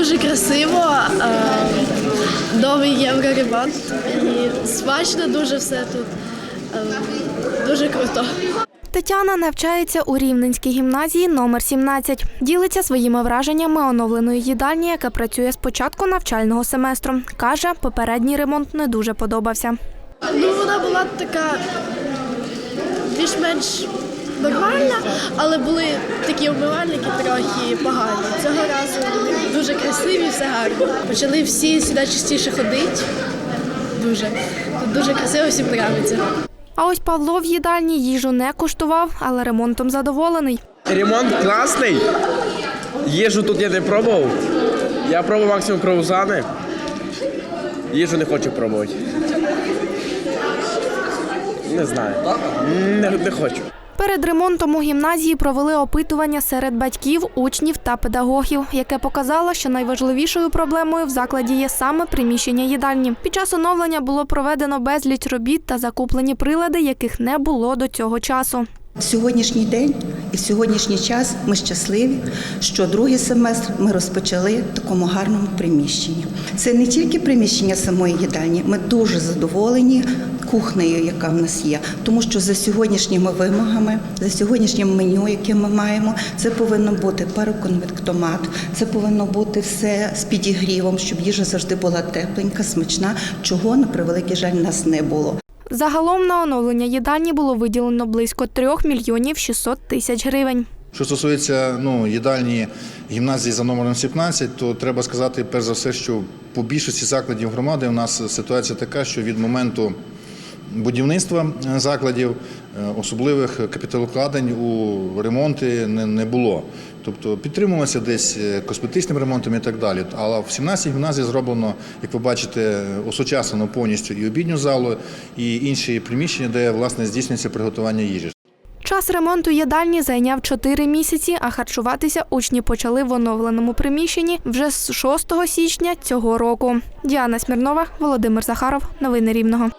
дуже красиво, е, новий євроремонт і смачно дуже все тут. Е, Дуже круто. Тетяна навчається у Рівненській гімназії номер 17. Ділиться своїми враженнями оновленої їдальні, яка працює з початку навчального семестру. Каже, попередній ремонт не дуже подобався. Ну, вона була така більш-менш нормальна, але були такі умивальники трохи погані. Цього разу дуже красиві, все гарно. Почали всі сюди частіше ходити. Дуже. Тут дуже красиво, всім подобається. А ось Павло в їдальні їжу не куштував, але ремонтом задоволений. Ремонт класний. Їжу тут я не пробував. Я пробував максимум кровзани. Їжу не хочу пробувати. Не знаю. Не, не хочу. Перед ремонтом у гімназії провели опитування серед батьків, учнів та педагогів, яке показало, що найважливішою проблемою в закладі є саме приміщення їдальні. Під час оновлення було проведено безліч робіт та закуплені прилади, яких не було до цього часу. Сьогоднішній день і в сьогоднішній час ми щасливі, що другий семестр ми розпочали в такому гарному приміщенні. Це не тільки приміщення самої їдальні, ми дуже задоволені кухнею, яка в нас є, тому що за сьогоднішніми вимогами, за сьогоднішнім меню, яке ми маємо, це повинно бути пароконвектомат, це повинно бути все з підігрівом, щоб їжа завжди була тепленька, смачна, чого на превеликий жаль нас не було. Загалом на оновлення їдальні було виділено близько 3 мільйонів 600 тисяч гривень. Що стосується ну, їдальні гімназії за номером 17, то треба сказати, перш за все, що по більшості закладів громади у нас ситуація така, що від моменту будівництва е, закладів е, особливих капіталовкладень у ремонти не, було. Тобто підтримувалося десь е, косметичним ремонтом і так далі. Але в 17 гімназії зроблено, як ви бачите, осучаснено повністю і обідню залу, і інші приміщення, де власне здійснюється приготування їжі. Час ремонту їдальні зайняв 4 місяці, а харчуватися учні почали в оновленому приміщенні вже з 6 січня цього року. Діана Смірнова, Володимир Захаров. Новини Рівного.